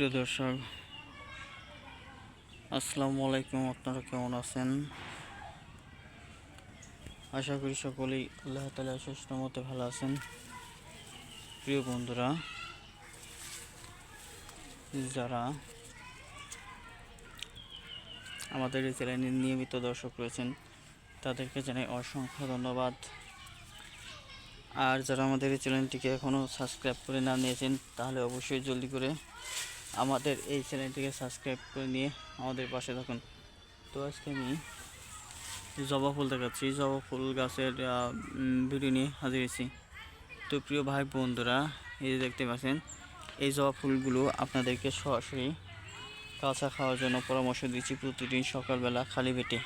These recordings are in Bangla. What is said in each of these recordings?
প্রিয় দর্শক, আসসালামু আলাইকুম। আপনারা কেমন আছেন? আশা করি সকলেই আল্লাহ তালা সুস্থ মতে ভালো আছেন। প্রিয় বন্ধুরা, যারা আমাদের এই চ্যানেলের নিয়মিত দর্শক রয়েছেন, তাদেরকে জানাই অসংখ্য ধন্যবাদ। আর যারা আমাদের এই চ্যানেলটিকে এখনও সাবস্ক্রাইব করে না নিয়েছেন, তাহলে অবশ্যই জলদি করে আমাদের এই চ্যানেলটিকে সাবস্ক্রাইব করে নিয়ে আমাদের পাশে থাকুন। তো আজকে আমি জবা ফুল দেখাচ্ছি। জবা ফুল গাছের ভিডিও নিয়ে হাজির হয়েছি। তো প্রিয় ভাই বন্ধুরা, এই দেখতে পাচ্ছেন, এই জবা ফুলগুলো আপনাদেরকে সরাসরি কাঁচা খাওয়ার জন্য পরামর্শ দিচ্ছি প্রতিদিন সকালবেলা খালি পেটে।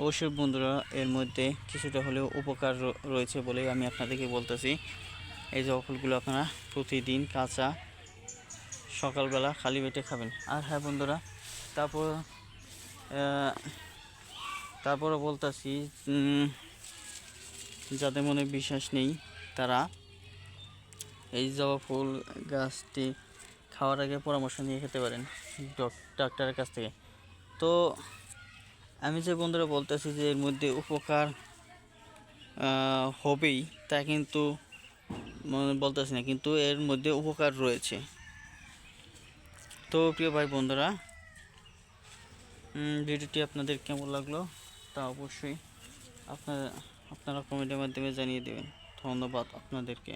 অবশ্যই বন্ধুরা, এর মধ্যে কিছুটা হলেও উপকার রয়েছে বলে আমি আপনাদেরকে বলতেছি। এই জবা ফুলগুলো আপনারা প্রতিদিন কাঁচা সকালবেলা খালি পেটে খাবেন। আর হ্যাঁ বন্ধুরা, তারপর তারপরে বলতেছি যাদের মনে বিশ্বাস নেই, তারা এই জবা ফুল গাছটি খাওয়ার আগে পরামর্শ নিয়ে খেতে পারেন ডক- ডাক্তারের কাছ থেকে। তো আমি যে বন্ধুরা বলতেছি যে এর মধ্যে উপকার হবেই, তা কিন্তু বলতেছি না, কিন্তু এর মধ্যে উপকার রয়েছে। তো প্রিয় ভাই বন্ধুরা ভিডিওটি আপনাদের কেমন লাগল তা অবশ্যই আপনারা আপনারা কমেন্টের মাধ্যমে জানিয়ে দেবেন। ধন্যবাদ আপনাদেরকে।